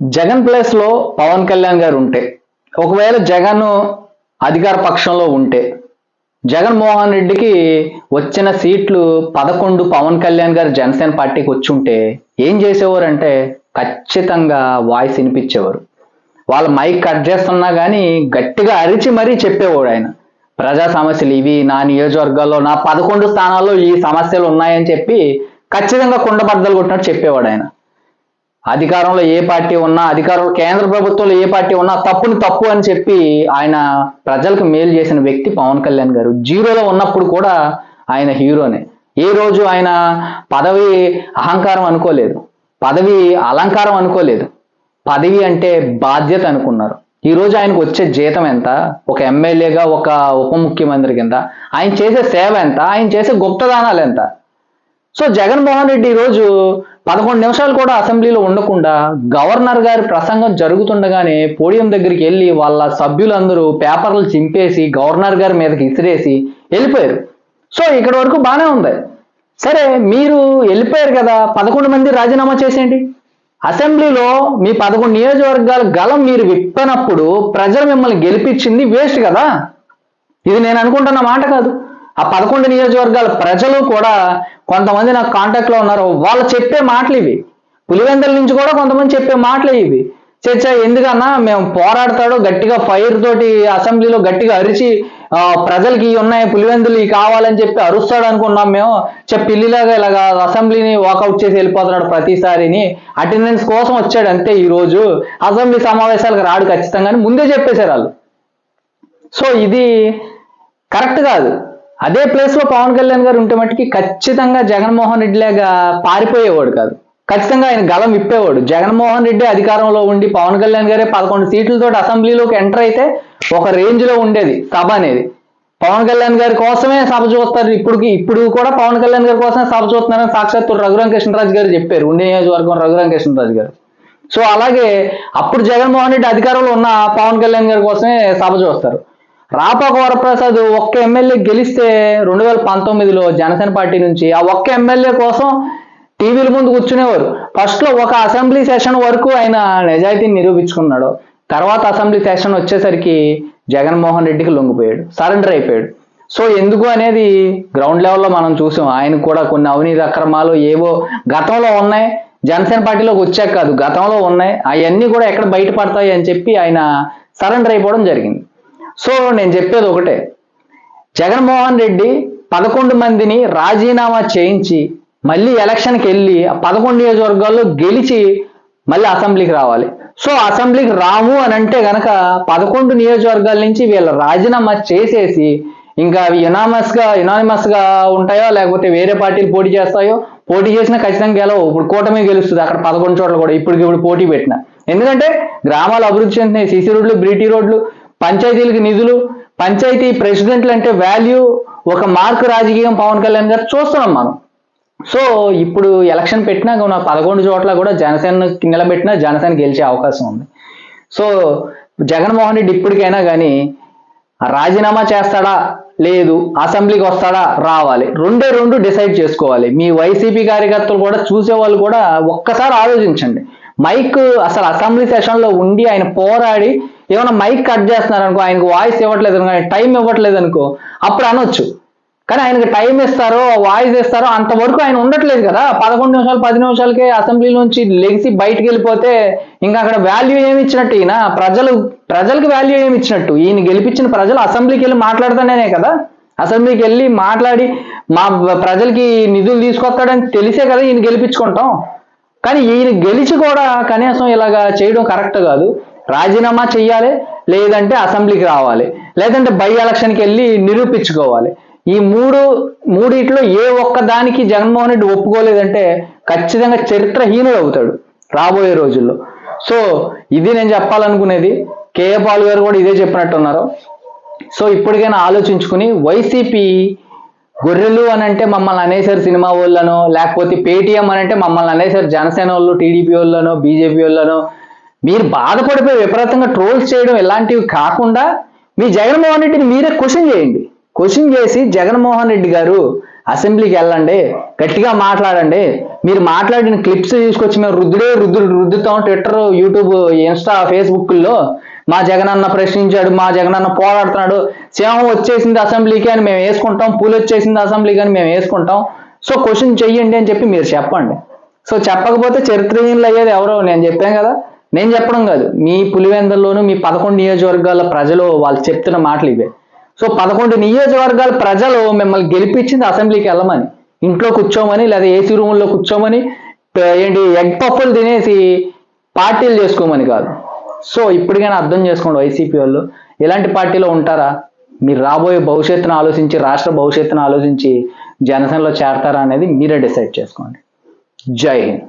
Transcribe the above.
జగన్ ప్లేస్లో పవన్ కళ్యాణ్ గారు ఉంటే ఒకవేళ జగన్ అధికార పక్షంలో ఉంటే జగన్మోహన్ రెడ్డికి వచ్చిన సీట్లు పదకొండు పవన్ కళ్యాణ్ గారు జనసేన పార్టీకి వచ్చి ఉంటే ఏం చేసేవారంటే ఖచ్చితంగా వాయిస్ వినిపించేవారు. వాళ్ళ మైక్ కట్ చేస్తున్నా కానీ గట్టిగా అరిచి మరీ చెప్పేవాడు ఆయన. ప్రజా సమస్యలు ఇవి నా నియోజకవర్గాల్లో నా పదకొండు స్థానాల్లో ఈ సమస్యలు ఉన్నాయని చెప్పి ఖచ్చితంగా కుండబద్దలు కొట్టినట్టు చెప్పేవాడు ఆయన. అధికారంలో ఏ పార్టీ ఉన్నా అధికారంలో కేంద్ర ప్రభుత్వంలో ఏ పార్టీ ఉన్నా తప్పుని తప్పు అని చెప్పి ఆయన ప్రజలకు మేలు చేసిన వ్యక్తి పవన్ కళ్యాణ్ గారు. జీరోలో ఉన్నప్పుడు కూడా ఆయన హీరోనే. ఏ రోజు ఆయన పదవి అహంకారం అనుకోలేదు. పదవి అలంకారం అనుకోలేదు. పదవి అంటే బాధ్యత అనుకున్నారు. ఈ రోజు ఆయనకు వచ్చే జీతం ఎంత? ఒక ఎమ్మెల్యేగా ఒక ఉప ముఖ్యమంత్రి కింద. ఆయన చేసే సేవ ఎంత? ఆయన చేసే గుప్తదానాలు ఎంత? సో జగన్మోహన్ రెడ్డి ఈరోజు పదకొండు నిమిషాలు కూడా అసెంబ్లీలో ఉండకుండా గవర్నర్ గారి ప్రసంగం జరుగుతుండగానే పోడియం దగ్గరికి వెళ్ళి వాళ్ళ సభ్యులందరూ పేపర్లు చింపేసి గవర్నర్ గారి మీదకి ఇసిరేసి వెళ్ళిపోయారు. సో ఇక్కడ వరకు బాగానే ఉంది. సరే మీరు వెళ్ళిపోయారు కదా పదకొండు మంది రాజీనామా చేసేయండి. అసెంబ్లీలో మీ పదకొండు నియోజకవర్గాల గలం మీరు విప్పనప్పుడు ప్రజలు మిమ్మల్ని గెలిపించింది వేస్ట్ కదా. ఇది నేను అనుకుంటున్న మాట కాదు. ఆ పదకొండు నియోజకవర్గాల ప్రజలు కూడా కొంతమంది నాకు కాంటాక్ట్లో ఉన్నారు. వాళ్ళు చెప్పే మాటలు ఇవి. పులివెందల నుంచి కూడా కొంతమంది చెప్పే మాటలు ఇవి. చర్చ ఎందుకన్నా మేము పోరాడతాడు గట్టిగా ఫైర్ తోటి అసెంబ్లీలో గట్టిగా అరిచి ప్రజలకి ఉన్నాయి పులివెందులు ఇవి కావాలని చెప్పి అరుస్తాడు అనుకున్నాం మేము. చెప్పి పిల్లిలాగా ఇలాగా అసెంబ్లీని వాకౌట్ చేసి వెళ్ళిపోతున్నాడు ప్రతిసారిని. అటెండెన్స్ కోసం వచ్చాడు అంతే ఈ రోజు అసెంబ్లీ సమావేశాలకు రాడు ఖచ్చితంగా ముందే చెప్పేశారు వాళ్ళు. సో ఇది కరెక్ట్ కాదు. అదే ప్లేస్లో పవన్ కళ్యాణ్ గారు ఉంటే మట్టుకి ఖచ్చితంగా జగన్మోహన్ రెడ్డి లాగా పారిపోయేవాడు కాదు. ఖచ్చితంగా ఆయన గలం విప్పేవాడు. జగన్మోహన్ రెడ్డి అధికారంలో ఉండి పవన్ కళ్యాణ్ గారే పదకొండు సీట్లతో అసెంబ్లీలోకి ఎంటర్ అయితే ఒక రేంజ్లో ఉండేది సభ అనేది. పవన్ కళ్యాణ్ గారి కోసమే సభ చూస్తారు. ఇప్పటికి ఇప్పుడు కూడా పవన్ కళ్యాణ్ గారి కోసమే సభ చూస్తున్నారని సాక్షాత్తు రఘురామ కృష్ణరాజు గారు చెప్పారు. ఉండే నియోజకవర్గం రఘురామ కృష్ణరాజు గారు. సో అలాగే అప్పుడు జగన్మోహన్ రెడ్డి అధికారంలో ఉన్న పవన్ కళ్యాణ్ గారి కోసమే సభ చూస్తారు. రాపాక వరప్రసాద్ ఒక్క ఎమ్మెల్యే గెలిస్తే రెండు వేల పంతొమ్మిదిలో జనసేన పార్టీ నుంచి ఆ ఒక్క ఎమ్మెల్యే కోసం టీవీల ముందు కూర్చునేవారు. ఫస్ట్లో ఒక అసెంబ్లీ సెషన్ వరకు ఆయన నిజాయితీని నిరూపించుకున్నాడు. తర్వాత అసెంబ్లీ సెషన్ వచ్చేసరికి జగన్మోహన్ రెడ్డికి లొంగిపోయాడు. సరెండర్ అయిపోయాడు. సో ఎందుకు అనేది గ్రౌండ్ లెవెల్లో మనం చూసాం. ఆయన కూడా కొన్ని అవినీతి అక్రమాలు ఏవో గతంలో ఉన్నాయి. జనసేన పార్టీలోకి వచ్చాక కాదు గతంలో ఉన్నాయి. అవన్నీ కూడా ఎక్కడ బయటపడతాయి అని చెప్పి ఆయన సరెండర్ అయిపోవడం జరిగింది. సో నేను చెప్పేది ఒకటే. జగన్మోహన్ రెడ్డి పదకొండు మందిని రాజీనామా చేయించి మళ్ళీ ఎలక్షన్కి వెళ్ళి ఆ పదకొండు నియోజకవర్గాల్లో గెలిచి మళ్ళీ అసెంబ్లీకి రావాలి. సో అసెంబ్లీకి రాము అని అంటే గనక పదకొండు నియోజకవర్గాల నుంచి వీళ్ళ రాజీనామా చేసేసి ఇంకా అవి యునామస్గా యునానిమస్గా ఉంటాయో లేకపోతే వేరే పార్టీలు పోటీ చేస్తాయో పోటీ చేసినా ఖచ్చితంగా గెలవు. ఇప్పుడు కూటమి గెలుస్తుంది అక్కడ పదకొండు చోట్ల కూడా ఇప్పటికి ఇప్పుడు పోటీ పెట్టిన. ఎందుకంటే గ్రామాలు అభివృద్ధి చెందినాయి. సీసీ రోడ్లు బ్రిటీ రోడ్లు పంచాయతీలకు నిధులు పంచాయతీ ప్రెసిడెంట్లు అంటే వాల్యూ ఒక మార్క్ రాజకీయం పవన్ కళ్యాణ్ గారు చూస్తున్నాం మనం. సో ఇప్పుడు ఎలక్షన్ పెట్టినా కూడా పదకొండు చోట్ల కూడా జనసేన నిలబెట్టినా జనసేన గెలిచే అవకాశం ఉంది. సో జగన్మోహన్ రెడ్డి ఇప్పటికైనా కానీ రాజీనామా చేస్తాడా? లేదు. అసెంబ్లీకి వస్తాడా? రావాలి. రెండే రెండు డిసైడ్ చేసుకోవాలి. మీ వైసీపీ కార్యకర్తలు కూడా చూసే వాళ్ళు కూడా ఒక్కసారి ఆలోచించండి. మైక్ అసలు అసెంబ్లీ సెషన్లో ఉండి ఆయన పోరాడి ఏమైనా మైక్ కట్ చేస్తున్నారు అనుకో ఆయనకు వాయిస్ ఇవ్వట్లేదు అనుకో ఆయన టైం ఇవ్వట్లేదు అనుకో అప్పుడు అనొచ్చు. కానీ ఆయనకు టైం ఇస్తారో వాయిస్ ఇస్తారో అంతవరకు ఆయన ఉండట్లేదు కదా. పదకొండు నిమిషాలు పది నిమిషాలకే అసెంబ్లీ నుంచి లెగిసి బయటికి వెళ్ళిపోతే ఇంకా అక్కడ వాల్యూ ఏమి ఇచ్చినట్టు ఈయన? ప్రజలు ప్రజలకు వాల్యూ ఏమి ఇచ్చినట్టు? ఈయన గెలిపించిన ప్రజలు అసెంబ్లీకి వెళ్ళి మాట్లాడుతానే కదా. అసెంబ్లీకి వెళ్ళి మాట్లాడి మా ప్రజలకి నిధులు తీసుకొస్తాడని తెలిసే కదా ఈయన గెలిపించుకుంటాం. కానీ ఈయన గెలిచి కూడా కనీసం ఇలాగా చేయడం కరెక్ట్ కాదు. రాజీనామా చెయ్యాలి లేదంటే అసెంబ్లీకి రావాలి లేదంటే బై ఎలక్షన్కి వెళ్ళి నిరూపించుకోవాలి. ఈ మూడు మూడిట్లో ఏ ఒక్క దానికి జగన్మోహన్ రెడ్డి ఒప్పుకోలేదంటే ఖచ్చితంగా చరిత్రహీనుడు అవుతాడు రాబోయే రోజుల్లో. సో ఇది నేను చెప్పాలనుకునేది. కేఏ పాల్ గారు కూడా ఇదే చెప్పినట్టున్నారు. సో ఇప్పటికైనా ఆలోచించుకుని వైసీపీ గొర్రెలు అని అంటే మమ్మల్ని అనేసారు సినిమా వాళ్ళను లేకపోతే పేటిఎం అని అంటే మమ్మల్ని అనేసారు జనసేన వాళ్ళు టీడీపీ వాళ్ళను బీజేపీ వాళ్ళను. మీరు బాధపడిపోయి విపరీతంగా ట్రోల్స్ చేయడం ఇలాంటివి కాకుండా మీ జగన్మోహన్ రెడ్డిని మీరే క్వశ్చన్ చేయండి. క్వశ్చన్ చేసి జగన్మోహన్ రెడ్డి గారు అసెంబ్లీకి వెళ్ళండి గట్టిగా మాట్లాడండి. మీరు మాట్లాడిన క్లిప్స్ తీసుకొచ్చి మేము రుద్దుడే రుద్దు రుద్దుతాం ట్విట్టర్ యూట్యూబ్ ఇన్స్టా ఫేస్బుక్లో మా జగనన్న ప్రశ్నించాడు మా జగనన్న పోరాడుతున్నాడు. సింహం వచ్చేసింది అసెంబ్లీకి అని మేము వేసుకుంటాం పూలు వచ్చేసింది అసెంబ్లీకి అని మేము వేసుకుంటాం. సో క్వశ్చన్ చెయ్యండి అని చెప్పి మీరు చెప్పండి. సో చెప్పకపోతే చరిత్రహీనులు అయ్యేది ఎవరో నేను చెప్పాను కదా. నేను చెప్పడం కాదు. మీ పులివెందల్లోనూ మీ పదకొండు నియోజకవర్గాల ప్రజలు వాళ్ళు చెప్తున్న మాటలు ఇవే. సో పదకొండు నియోజకవర్గాల ప్రజలు మిమ్మల్ని గెలిపించింది అసెంబ్లీకి వెళ్ళమని ఇంట్లో కూర్చోమని లేదా ఏసీ రూముల్లో కూర్చోమని ఏంటి ఎగ్ పప్పులు తినేసి పార్టీలు చేసుకోమని కాదు. సో ఇప్పటికైనా అర్థం చేసుకోండి వైసీపీ వాళ్ళు. ఇలాంటి పార్టీలో ఉంటారా? మీరు రాబోయే భవిష్యత్తును ఆలోచించి రాష్ట్ర భవిష్యత్తును ఆలోచించి జనసేనలో చేరతారా అనేది మీరే డిసైడ్ చేసుకోండి. జై హింద్.